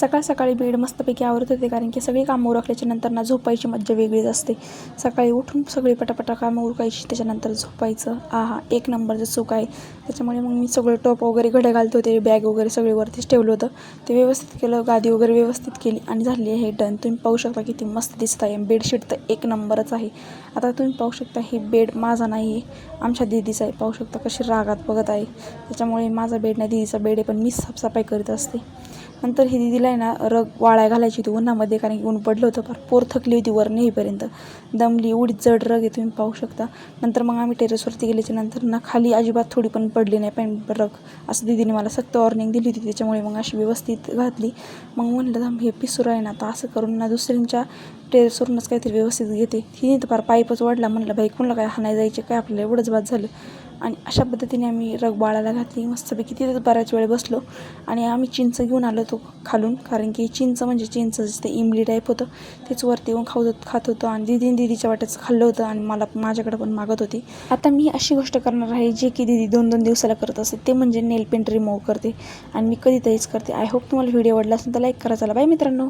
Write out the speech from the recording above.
सकाळ सकाळी बेड मस्तपैकी आवरत होते कारण की सगळी कामं उरकल्याच्या नंतर ना झोपायची मज्जा वेगळीच असते. सकाळी उठून सगळी पटापटा कामं उरकायची त्याच्यानंतर झोपायचं. आहा एक नंबरचं सुख आहे. त्याच्यामुळे मग मी सगळं टॉप वगैरे घडे घालत होते बॅग वगैरे सगळे वरतीच ठेवलं होतं. ते व्यवस्थित केलं गादी वगैरे व्यवस्थित केली आणि झाली आहे डन. तुम्ही पाहू शकता किती मस्त दिसत आहे. बेडशीट तर एक नंबरच आहे. आता तुम्ही पाहू शकता हे बेड माझा नाही आहे आमच्या दिदीचा आहे. पाहू शकता कशी रागात बघत आहे. त्याच्यामुळे माझा बेड नाही दिदीचा बेड आहे पण मी साफसफाई करीत असते. नंतर ही दिदीला आहे ना रग वाळाय घालायची होती उन्हामध्ये कारण की ऊन पडलं होतं. फार पोर थकली होती वर नेईपर्यंत दमली एवढी जड रग आहे तुम्ही पाहू शकता. नंतर मग आम्ही टेरेसवरती गेल्याच्यानंतर ना खाली अजिबात थोडी पण पडली नाही पण रग. असं दिदीने मला सक्त वॉर्निंग दिली होती त्याच्यामुळे मग अशी व्यवस्थित घातली. मग म्हणलं थांब हे पिसूर आहे ना आता असं करून ना दुसऱ्यांच्या टेरेसवरूनच काहीतरी व्यवस्थित घेते. तिने तर फार पाईपच वाढला. म्हणलं बाई कोणाला काय हाणाय जायचे काय आपल्याला एवढंच बाद झालं? आणि अशा पद्धतीने आम्ही रग बाळाला घातली. मस्तपैकी तिथेच बऱ्याच वेळ बसलो आणि आम्ही चिंच घेऊन आलो होतो खालून. कारण की चिंच म्हणजे चिंच ते इमली टाईप होतं तेच वरती येऊन खाऊ खात होतं आणि दिदीने दिदीच्या वाट्याचं खाल्लं होतं आणि मला माझ्याकडे पण मागत होती. आता मी अशी गोष्ट करणार आहे जे की दिदी दोन दोन दिवसाला करत असते ते म्हणजे नेल पेंट रिमूव्ह करते. आणि मी कधीतरीच करते. आय होप तुम्हाला व्हिडिओ आवडला असेल तर लाईक करा. चला बाय मित्रांनो.